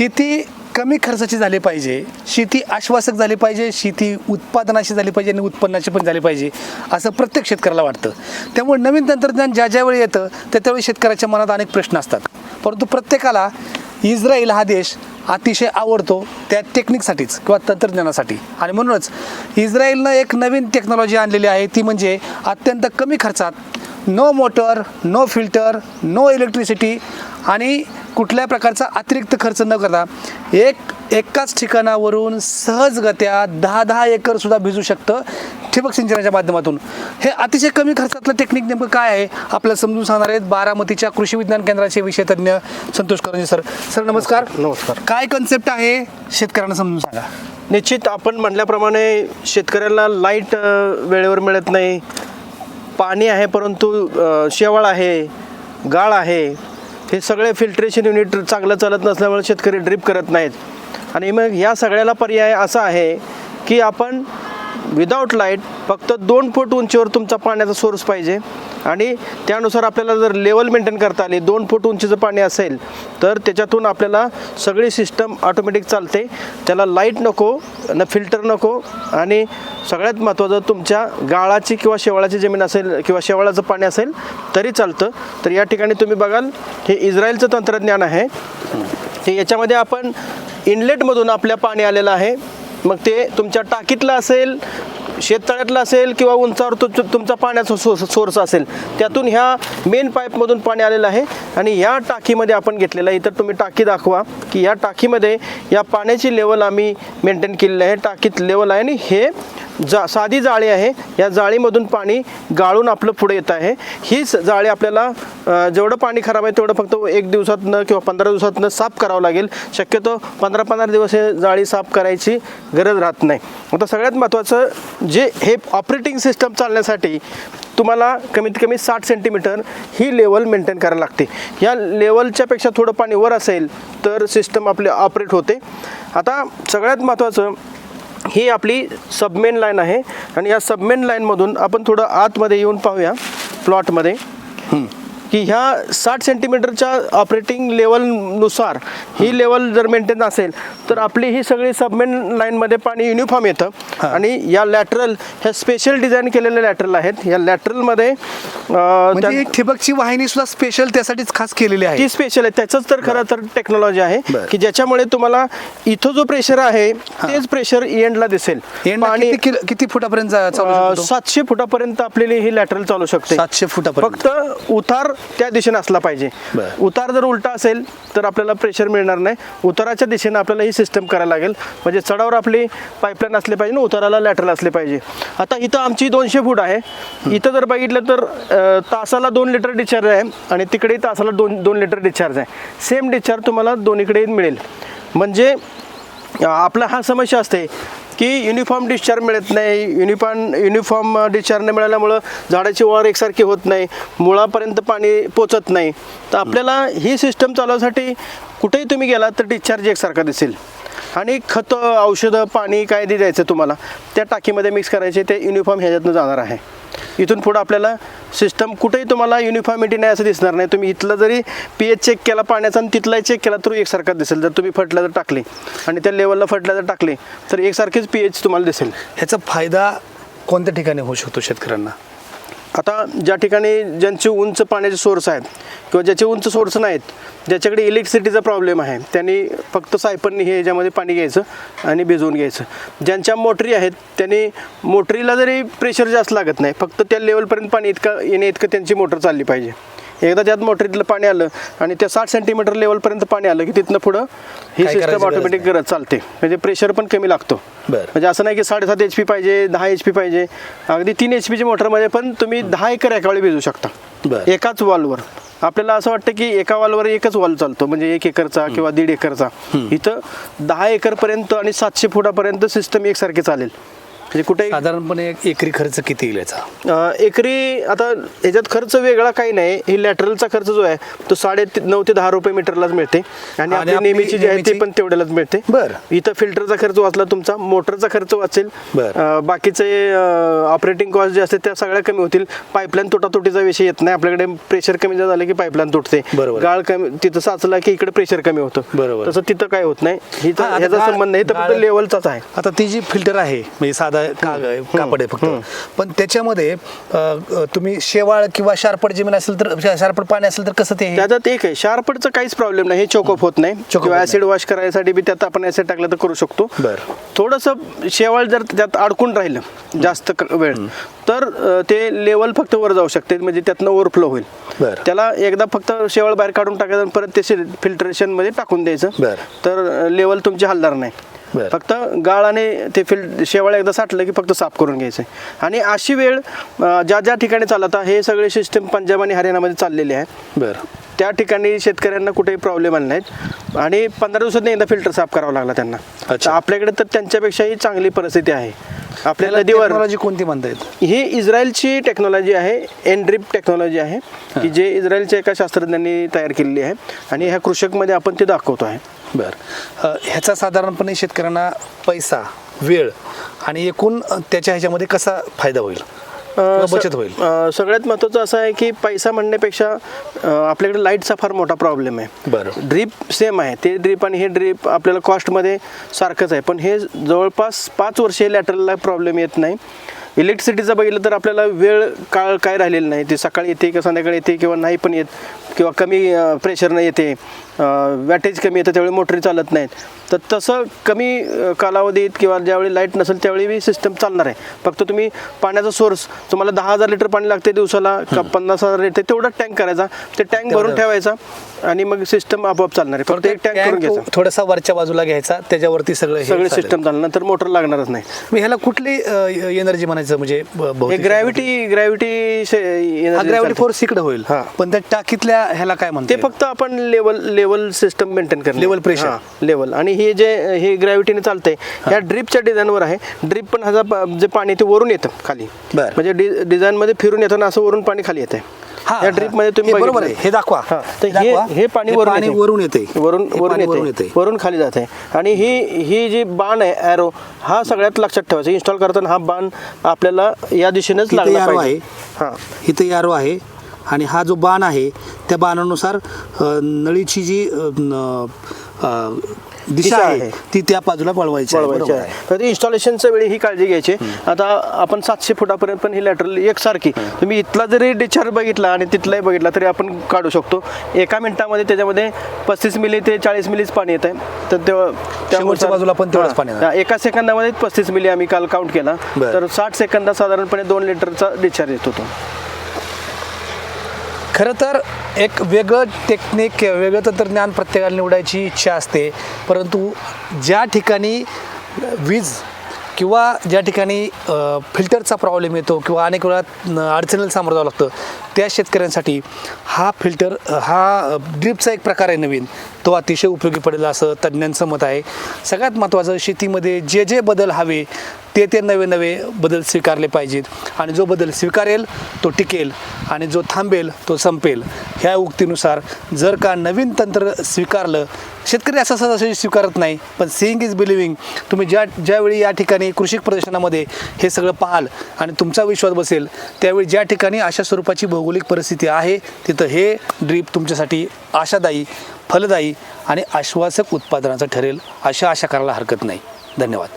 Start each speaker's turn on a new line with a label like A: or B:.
A: शेती कमी खर्चाची झाली पाहिजे शेती आश्वासक झाली पाहिजे शेती उत्पादनाची झाली पाहिजे आणि उत्पन्नाची पण झाली पाहिजे असं प्रत्येक शेतकऱ्याला वाटतं. त्यामुळे नवीन तंत्रज्ञान ज्या ज्यावेळी येतं त्या त्यावेळी शेतकऱ्याच्या मनात अनेक प्रश्न असतात. परंतु प्रत्येकाला इस्रायल हा देश अतिशय आवडतो त्या टेक्निकसाठीच किंवा तंत्रज्ञानासाठी. आणि म्हणूनच इस्रायलनं एक नवीन टेक्नॉलॉजी आणलेली आहे ती म्हणजे अत्यंत कमी खर्चात no motor no filter no electricity आणि कुठल्या प्रकारचा अतिरिक्त खर्च न करता एक एकाच ठिकाणावरून सहजगत्या दहा दहा एकर सुद्धा भिजू शकतं ठिबक सिंचनाच्या माध्यमातून. हे अतिशय कमी खर्चातलं टेक्निक नेमकं काय आहे? आपल्याला समजून सांगणार आहेत बारामतीच्या कृषी विज्ञान केंद्राचे विषय तज्ज्ञ संतोष करंजे सर. सर नमस्कार.
B: नमस्कार.
A: काय कन्सेप्ट आहे? शेतकऱ्यांना समजून सांगा.
B: निश्चित आपण म्हटल्याप्रमाणे शेतकऱ्याला लाइट वेळेवर मिळत नाही. पाणी आहे परंतु शेवाळ आहे गाळ आहे. हे सगळे फिल्ट्रेशन युनिट चांगलं चालत नसल्यामुळे शेतकरी ड्रिप करत नाहीत. आणि मग ह्या सगळ्याला पर्याय असा आहे की आपण विदाऊट लाइट फक्त दोन फूट उंचीवर तुमचा पाण्याचा सोर्स पाहिजे. आणि त्यानुसार आपल्याला जर लेवल मेंटेन करता आली दोन फूट उंचीचं पाणी असेल तर त्याच्यातून आपल्याला सगळी सिस्टम ऑटोमॅटिक चालते. त्याला लाइट नको न फिल्टर नको आणि सगळ्यात महत्त्वाचं तुमच्या गाळाची किंवा शेवाळाची जमीन असेल किंवा शेवाळाचं पाणी असेल तरी चालतं. तर या ठिकाणी तुम्ही बघाल हे इस्रायलचं तंत्रज्ञान आहे. ते याच्यामध्ये आपण इनलेटमधून आपल्या पाणी आलेलं आहे. मग ते तुमच्या टाकीतलं असेल शेततळ्यातलं असेल किंवा उंचावर तुमचं तुमचा पाण्याचा सो सोर्स असेल त्यातून ह्या मेन पाईपमधून पाणी आलेलं आहे आणि या टाकीमध्ये आपण घेतलेलं आहे. इतर तुम्ही टाकी दाखवा की या टाकीमध्ये या पाण्याची लेवल आम्ही मेंटेन केलेली आहे. टाकीत लेवल आहे आणि हे जा साधी जाळी आहे. या जाळीमधून पाणी गाळून आपलं पुढे येत आहे. हीच जाळी आपल्याला जेवढं पाणी खराब आहे तेवढं फक्त एक दिवसातनं किंवा पंधरा दिवसातनं साफ करावं लागेल. शक्यतो पंधरा पंधरा दिवस हे जाळी साफ करायची गरज राहत नाही. आता सगळ्यात महत्त्वाचं जे हे ऑपरेटिंग सिस्टम चालण्यासाठी तुम्हाला कमीत कमी साठ सेंटीमीटर ही लेवल मेंटेन करायला लागते. या लेवलच्या पेक्षा थोडं पाणी वर असेल तर सिस्टम आपले ऑपरेट होते. आता सगळ्यात महत्त्वाचं ही आपली सबमेन लाईन आहे. आणि या सबमेन लाईनमधून आपण थोडं आतमध्ये येऊन पाहूया प्लॉटमध्ये की ह्या साठ सेंटीमीटरच्या ऑपरेटिंग लेवलनुसार ही लेवल जर मेंटेन असेल तर आपली ही सगळी सबमेन लाईनमध्ये पाणी युनिफॉर्म येतं. आणि या लॅटरल ह्या स्पेशल डिझाईन केलेल्या लॅटरल आहेत. या लॅटरलमध्ये
A: म्हणजे ठिबकची वाहिनी सुद्धा स्पेशल त्यासाठीच खास केलेली आहे.
B: ती स्पेशल आहे. त्याचंच तर खरं तर टेक्नॉलॉजी आहे. की ज्याच्यामुळे तुम्हाला इथं जो प्रेशर आहे तेच प्रेशर एंडला दिसेल. पाणी
A: किती फुटापर्यंत?
B: सातशे फुटापर्यंत आपल्याला ही लॅटरल चालू शकते.
A: सातशे फुटापर्यंत.
B: फक्त उतार त्या दिशेने असला पाहिजे. उतार जर उलटा असेल तर आपल्याला प्रेशर मिळणार नाही. उताराच्या दिशेने आपल्याला ही सिस्टम करायला लागेल. म्हणजे चढावर आपली पाईपलाईन असली पाहिजे आणि उताराला लॅटरल असले पाहिजे. आता इथं आमची दोनशे फूट आहे. इथं जर बघितलं तर तासाला दोन लिटर डिस्चार्ज आहे आणि तिकडे तासाला दोन दोन लिटर डिस्चार्ज आहे. सेम डिस्चार्ज तुम्हाला दोन्हीकडे मिळेल. म्हणजे आपला हा समस्या असते की युनिफॉर्म डिस्चार्ज मिळत नाही. युनिफॉर्म युनिफॉर्म डिस्चार्ज न मिळाल्यामुळं झाडाची वाढ एकसारखी होत नाही. मुळापर्यंत पाणी पोचत नाही. तर आपल्याला ही सिस्टम चालवण्यासाठी कुठेही तुम्ही गेला तर डिस्चार्ज एकसारखा दिसेल. आणि खतं औषधं पाणी काय दे द्यायचं तुम्हाला त्या टाकीमध्ये मिक्स करायचे ते युनिफॉर्म ह्याच्यातनं जाणार आहे. इथून पुढं आपल्याला सिस्टम कुठेही तुम्हाला युनिफॉर्मिटी नाही असं दिसणार नाही. तुम्ही इथलं जरी पी एच चेक केला पाण्याचा आणि तिथलाही चेक केला तर एकसारखा दिसेल. जर तुम्ही फर्टिलायझर टाकले आणि त्या लेवलला फर्टिलायझर टाकले तर एकसारखेच पी एच तुम्हाला दिसेल.
A: ह्याचा फायदा कोणत्या ठिकाणी होऊ शकतो शेतकऱ्यांना?
B: आता ज्या ठिकाणी ज्यांचे उंच पाण्याचे सोर्स आहेत किंवा ज्याचे उंच सोर्स नाहीत ज्याच्याकडे इलेक्ट्रिसिटीचा प्रॉब्लेम आहे त्यांनी फक्त सायपननी हे याच्यामध्ये पाणी घ्यायचं आणि भिजवून घ्यायचं. ज्यांच्या मोटरी आहेत त्यांनी मोटरीला जरी प्रेशर जास्त लागत नाही फक्त त्या लेवलपर्यंत पाणी इतकं येणे इतकं त्यांची मोटर चालली पाहिजे. एकदा त्यात मोटरीतलं पाणी आलं आणि त्या साठ सेंटीमीटर लेवलपर्यंत पाणी आलं की तिथनं पुढं ही
A: काय
B: सिस्टम
A: करायची गरज
B: ऑटोमॅटिक. गरज चालते. म्हणजे प्रेशर पण कमी लागतो.
A: बरं.
B: म्हणजे असं नाही की साडेसात एच पी पाहिजे दहा एच पी पाहिजे. अगदी तीन एच पीच्या मोटरमध्ये पण तुम्ही दहा एकर एकावेळी भिजू शकता.
A: बरं.
B: एकाच वॉलवर आपल्याला असं वाटतं की एका वॉलवर एकच वॉल चालतो. म्हणजे एक एकरचा किंवा दीड एकरचा. इथं दहा एकरपर्यंत आणि सातशे फुटापर्यंत सिस्टम एकसारखी चालेल. म्हणजे कुठे
A: साधारणपणे एक एकरी खर्च किती येईल याचा?
B: अ, एकरी आता ह्याच्यात खर्च वेगळा काही नाही. ही लॅटरलचा खर्च जो आहे तो साडे ती- नऊ ते दहा रुपये मीटरलाच मिळते. आणि
A: आणि
B: आपली
A: आपली
B: नेहमीची जी आहे ती
A: नेहमीची-
B: पण तेवढ्यालाच मिळते.
A: बरं.
B: इथं फिल्टरचा खर्च वाचला तुमचा मोटरचा खर्च वाचेल.
A: बरं.
B: अ, बाकीचे ऑपरेटिंग कॉस्ट जे असते त्या सगळ्या कमी होतील. पाईपलाईन तुटातुटीचा विषय येत नाही. आपल्याकडे प्रेशर कमी जर झालं की पाईपलाईन तुटते.
A: बरोबर.
B: गाळ कमी तिथं साचला की इकडे प्रेशर कमी होतं.
A: बरोबर.
B: तसं तिथं काय होत नाही.
A: हा, आता
B: ह्याचा
A: गाळ-
B: संबंध नाही तर फक्त
A: गाळ-
B: लेवलचाच आहे.
A: आता ती जी फिल्टर आहे म्हणजे साधा काग कापड आहे फक्त. पण त्याच्यामध्ये तुम्ही शेवाळ किंवा शारपट जमीन असेल तर शा- शारपट पाणी असेल तर कसं ते?
B: त्याच्यात एक आहे शार्पडचं काहीच प्रॉब्लेम नाही हे चोकअप होत नाही. किंवा ऍसिड वॉश करायसाठी बी त्यात आपण ऍसिड टाकलं तर करू शकतो.
A: बरं.
B: थोडंसं शेवाळ जर त्यात अडकून राहिलं जास्त क- वेळ तर ते लेवल फक्त वर जाऊ शकते म्हणजे त्यातनं ओव्हरफ्लो होईल.
A: बरं.
B: त्याला एकदा फक्त शेवाळ बाहेर काढून टाकायचं परत ते फिल्ट्रेशनमध्ये टाकून द्यायचं.
A: बरं.
B: तर लेवल तुमची हलणार नाही.
A: बरं.
B: फक्त गाळ आणि ते फिल्ड शेवाळ एकदा साठलं की फक्त साफ करून घ्यायचं. आणि अशी वेळ अ, ज्या ज्या ठिकाणी चालत आहे, हे सगळे सिस्टम पंजाब आणि हरियाणामध्ये चाललेले आहे
A: बरं.
B: त्या ठिकाणी शेतकऱ्यांना कुठेही प्रॉब्लेम आले नाहीत आणि पंधरा दिवसांनी एकदा फिल्टर साफ करावा लागला त्यांना. तर
A: अच्छा.
B: आपल्याकडे तर त्यांच्यापेक्षाही चांगली परिस्थिती आहे. आपल्या नदीवर
A: टेक्नॉलॉजी कोणती म्हणता येत
B: ही इस्रायलची टेक्नॉलॉजी आहे एनड्रिप टेक्नॉलॉजी आहे की जे इस्रायलच्या एका शास्त्रज्ञांनी तयार केलेली आहे. आणि ह्या कृषकमध्ये आपण ते दाखवतो आहे.
A: बरं. ह्याचा साधारणपणे शेतकऱ्यांना पैसा वेळ आणि एकूण त्याच्या ह्याच्यामध्ये कसा फायदा होईल? बचत होईल?
B: सगळ्यात महत्त्वाचं असं आहे की पैसा म्हणण्यापेक्षा आपल्याकडे लाईटचा फार मोठा प्रॉब्लेम आहे.
A: बरं.
B: ड्रीप सेम आहे. ते ड्रीप आणि हे ड्रीप आपल्याला कॉस्टमध्ये सारखंच आहे. पण हे जवळपास पाच वर्षे लॅटरलला प्रॉब्लेम येत नाही. इलेक्ट्रिसिटीचं बघितलं तर आपल्याला वेळ काळ काय राहिलेला नाही. ते सकाळी येते किंवा संध्याकाळी येते किंवा नाही पण येत किंवा कमी प्रेशरनं येते. वॅटेज कमी येतं त्यावेळी मोटरी चालत नाहीत. तर तसं कमी कालावधीत किंवा ज्यावेळी लाइट नसेल त्यावेळी सिस्टम चालणार आहे. फक्त तुम्ही पाण्याचा सोर्स तुम्हाला दहा हजार लिटर पाणी लागते दिवसाला का पन्नास हजार लिटर तेवढा टँक करायचा. ते टँक भरून. ठेवायचा आणि मग सिस्टम आपोआप चालणार आहे. फक्त एक टँक करून घ्यायचा.
A: थोडासा वरच्या बाजूला घ्यायचा त्याच्यावरती सगळं
B: सगळे. सिस्टम चालणार नंतर मोटर लागणारच नाही.
A: मग ह्याला कुठली एनर्जी म्हणायचं म्हणजे
B: हे ग्रॅव्हिटी ग्रॅव्हिटी
A: ग्रॅव्हिटी फोर्स इकडे होईल.
B: हा.
A: पण त्या टाकीतल्या ह्याला काय म्हणते
B: फक्त आपण लेवल लेवल सिस्टम मेंटेन करणे
A: Level pressure.
B: लेवल आणि हे जे हे ग्रॅव्हिटीने चालतंय ह्या ड्रिपच्या डिझाईनवर आहे ड्रिप पण ह्याचा प- जे पाणी ते वरून येतं खाली. म्हणजे डिझाईन मध्ये फिरून येतं ना असं वरून पाणी खाली येते
A: हा,
B: या
A: हा.
B: ड्रिपमध्ये तुम्ही
A: हे बरोबर. आहे. हे दाखवा.
B: हा,
A: हे
B: हे. हे पाणी
A: हे
B: वरून.
A: वरून येते.
B: वरून
A: हे
B: वरून येते. वरून खाली जाते आणि ही ही जी बाण आहे ॲरो हा सगळ्यात लक्षात ठेवायचा इन्स्टॉल करताना हा बाण आपल्याला या दिशेनेच लागला पाहिजे
A: आहे.
B: हा
A: इथं यारो आहे आणि हा जो बाण आहे त्या बाणानुसार नळीची जी दिशा आहे. ती त्या बाजूला वळवायची आहे.
B: तर इन्स्टॉलेशनच्या वेळी ही काळजी घ्यायची. आता आपण सातशे फुटापर्यंत पण ही लॅटरल एकसारखी. तुम्ही इथला जरी डिस्चार्ज बघितला आणि तिथलाही बघितला तरी आपण काढू शकतो. एका मिनिटामध्ये त्याच्यामध्ये पस्तीस मिली ते चाळीस मिलीच पाणी येत आहे. तर तेव्हा-
A: बाजूला पण तेवढंच पाणी
B: एका सेकंदामध्ये पस्तीस मिली आम्ही काल काउंट केला. तर साठ सेकंदात साधारणपणे दोन लिटरचा डिस्चार्ज येत होतो.
A: खरं तर एक वेगळं टेक्निक किंवा वेगळं तंत्रज्ञान प्रत्येकाला निवडायची इच्छा असते. परंतु ज्या ठिकाणी वीज किंवा ज्या ठिकाणी फिल्टरचा प्रॉब्लेम येतो किंवा अनेक वेळा अडचणीला सामोरं जावं लागतं त्या शेतकऱ्यांसाठी हा फिल्टर हा ड्रिपचा एक प्रकार आहे नवीन. तो अतिशय उपयोगी पडेल असं तज्ज्ञांचं मत आहे. सगळ्यात महत्त्वाचं शेतीमध्ये जे जे बदल हवे ते ते नवे नवे बदल स्वीकारले पाहिजेत. आणि जो बदल स्वीकारेल तो टिकेल. आणि जो थांबेल तो संपेल. ह्या उक्तीनुसार जर का नवीन तंत्र स्वीकारलं शेतकरी असं सहजासहजी स्वीकारत नाही पण सिईंग इज बिलिव्हिंग तुम्ही ज्या ज्यावेळी या ठिकाणी कृषी प्रदर्शनामध्ये हे सगळं पाहाल आणि तुमचा विश्वास बसेल त्यावेळी ज्या ठिकाणी अशा स्वरूपाची भौगोलिक परिस्थिती आहे तिथं हे ड्रीप तुमच्यासाठी आशादायी फलदायी आणि आश्वासक उत्पादनाचं ठरेल अशा आशा करायला हरकत नाही. धन्यवाद.